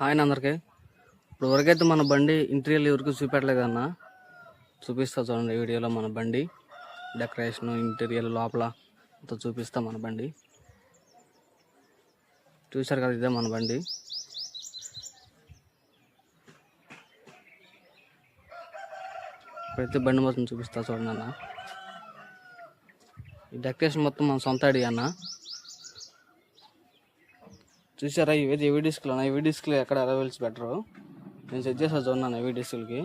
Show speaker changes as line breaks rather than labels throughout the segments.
Hi అందరికీ అందరికి. ఇప్పుడు వరకైతే మన బండి ఇంటీరియర్ ఎవరికి చూపెట్టలేదు అన్న. చూపిస్తా చూడండి వీడియోలో మన బండి. డెకరేషన్ ఇంటీరియర్ లోపల అంతా చూపిస్తా మన బండి. చూశారు కదా ఇదే మన బండి. ప్రతి బండి మొత్తం చూపిస్తా చూడండి అన్న. ఈ డెకరేషన్ మొత్తం మన సొంత ఐడియా అన్న. చూసారా ఇవి ఏవి డిస్క్లు అన్న ఇవి డిస్క్లు ఎక్కడ అవైలబుల్స్ బెటరు నేను సెట్ చేసా చూన్నాను ఇవి డిస్క్లకి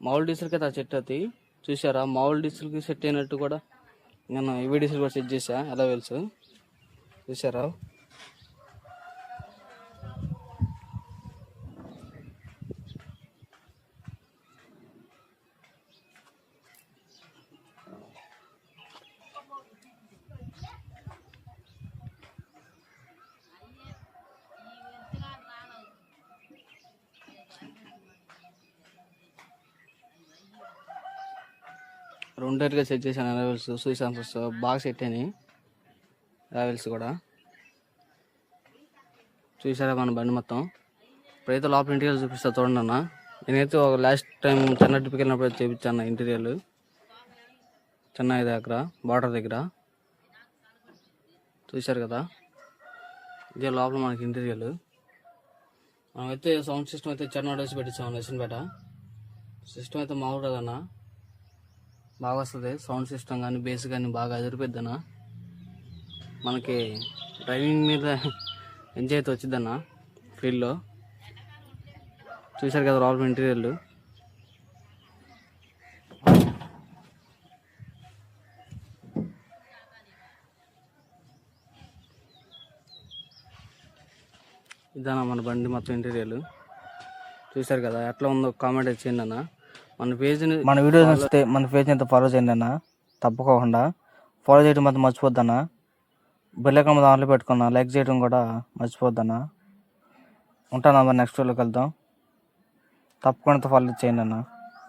మామూలు డిస్క్లకి అయితే ఆ సెట్ అది. చూసారా మామూలు డిస్క్లకి సెట్ అయినట్టు కూడా నేను ఇవి డిస్క్లు కూడా సెట్ చేసా. అవైలబుల్స్ చూసారా రెండేరుగా సెట్ చేశాను అవైలబుల్స్ సూసాన్సర్స్ బాగా సెట్ అయినాయి. రావెల్స్ కూడా. చూసారా మన బండి మొత్తం? ఇప్పుడైతే లోపల ఇంటీరియర్ చూపిస్తా చూడండి అన్న. నేనైతే ఒక లాస్ట్ టైం చెన్నై ట్రిప్కి వెళ్ళినప్పుడు చూపించాను ఇంటీరియర్ చెన్నై దగ్గర బార్డర్ దగ్గర. చూశారు కదా? ఇదే లోపల మనకి ఇంటీరియర్ మనమైతే సౌండ్ సిస్టమ్ అయితే చెన్నై వేసి పెట్టించాము నర్సింపేట సిస్టమ్ అయితే మామూలు కదన్నా బాగా వస్తుంది సౌండ్ సిస్టమ్ కానీ బేస్ కానీ బాగా అదిరిపోద్దన మనకి డ్రైవింగ్ మీద ఎంజాయ్ అయితే వచ్చిద్దన్న ఫీల్డ్లో. చూశారు కదా రాయల్ ఇంటీరియర్లు ఇదన్న మన బండి మొత్తం ఇంటీరియర్లు చూశారు కదా ఎట్లా ఉందో కామెంట్ చేయండి అన్న. మన పేజ్ని
మన వీడియో నచ్చితే మన పేజ్ అయితే ఫాలో చేయండి అన్న తప్పకుండా ఫాలో చేయడం మాత్రం మర్చిపోద్దన్న. బెల్ ఐకాన్ మీద ఆన్లో పెట్టుకున్నా లైక్ చేయడం కూడా మర్చిపోద్దన్న. ఉంటాను మరి నెక్స్ట్ వీడియోకి వెళ్దాం. తప్పకుండా ఫాలో చేయండి అన్న